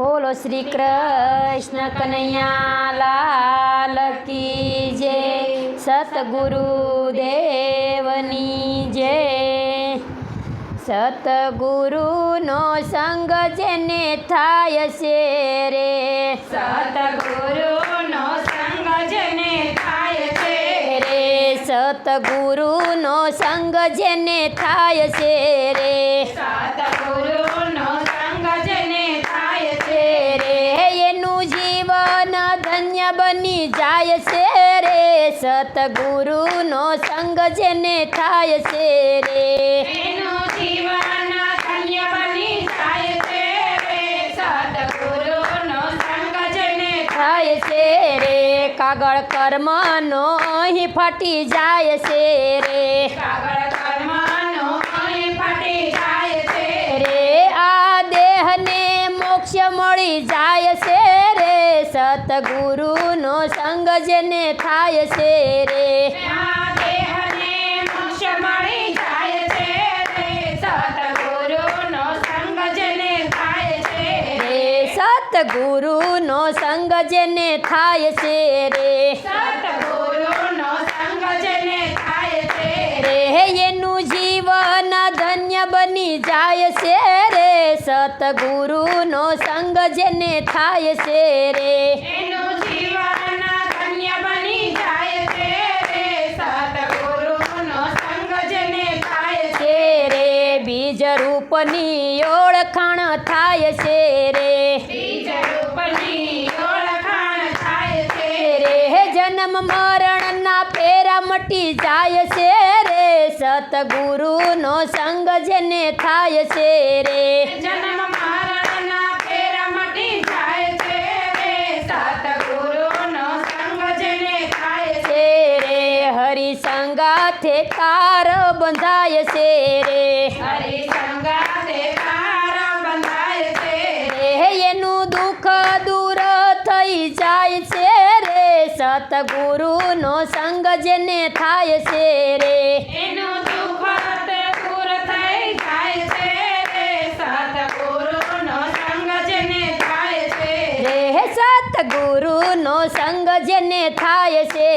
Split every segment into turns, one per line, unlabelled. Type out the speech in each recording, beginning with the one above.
બોલો શ્રી કૃષ્ણ કનૈયાલાલ કી જે સતગુરુ દેવની જય. સતગુરુનો સંગ જેને થાય છે રે.
સતગુરુનો સંગ જેને થાય છે
રે સતગુરુનો સંગ જેને થાય છે રે. જાય છે રે સતગુરુનો સંગ જેને થાય છે રે. થાય છે રે. કાગળ કર્મનો અહીં ફાટી જાય છે રે.
કાગળ કર્મનો અહીં ફાટી જાય છે
રે આ દેહને મોક્ષ મળી જાય છે રે સતગુરુનો સંગ જેને થાય છે રે.
આ નો સંગ જેને થાય છે
રે. સંગ જેને થાય છે એનું જીવન ધન્ય બની જાય છે રે. સતગુરુનો સંગ જેને થાય છે રે.
એનું જીવન ધન્ય બની જાય છે રે સતગુરુનો સંગ જેને થાય છે
છે રે બીજ રૂપની ઓળખાણ થાય છે રે. જન્મ મરણના પેરા મટી જાય છે રે. સતગુરુનો સંગ જેને થાય છે રે.
જન્મ મરણના ફેરા મટી જાય છે રે સતગુરુનો સંગ જેને થાય છે
છે હરિસંગાથે તાર બંધાય છે રે.
હરિ
સતગુરુનો સંગ જેને થાય છે રે.
એનું સતગુરુનો સંગ જેને થાય છે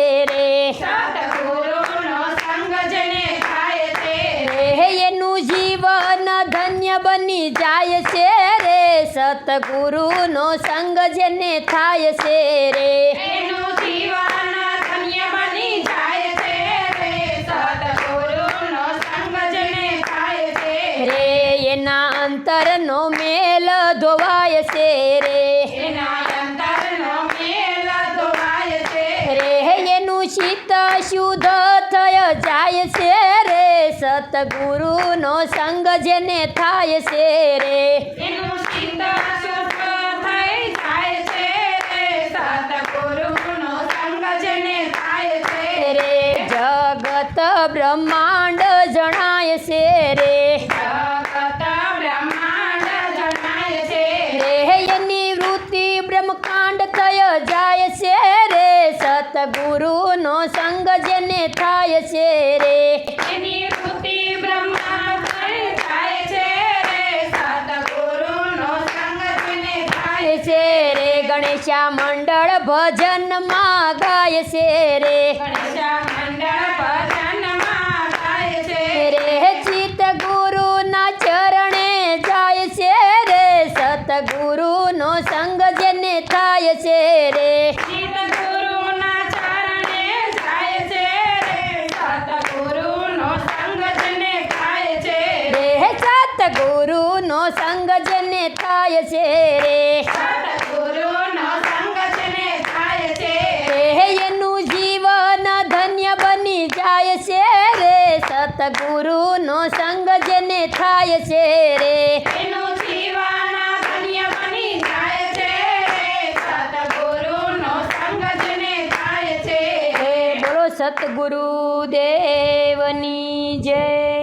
રે. એનું જીવન ધન્ય બની જાય છે રે. સતગુરુનો સંગ જેને થાય છે રે
એનું જીવન ધન્ય બની જાય છે રે સતગુરુનો સંગ જેને થાય છે
રે એના અંતરનો મેલ ધોવાય છે રે. રે એનું ચિત્ત શુદ્ધ થય જાય છે રે. સતગુરુનો સંગ જેને થાય છે રે.
એનું ચિત્ત જાય છે રે સતગુરુનો સંગ જેને થાય છે
રે. છે રે સંગ જેને થાય
થાય
છે રે. ગણેશા મંડળ ભજનમાં ગાય છે રે.
ગણેશા મંડળ ભજનમાં ગાય છે
રે ચિત્ત ગુરુના ચરણે જાય છે રે સતગુરુનો સંગ જેને થાય છે રે
ચિત્ત ગુરુના ચરણે જાય છે રે સતગુરુનો સંગ જેને થાય છે
રે સતગુરુનો સંગ જને થાય છે. રે
સતગુરુનો સંગ જેને થાય છે.
રે એનું જીવન ધન્ય બની જાય છે રે. સતગુરુનો સંગ જેને થાય છે રે.
એનું જીવન ધન્ય બની જાય છે સતગુરુનો સંગ જેને થાય છે.
બોલો સતગુરુ દેવની જય.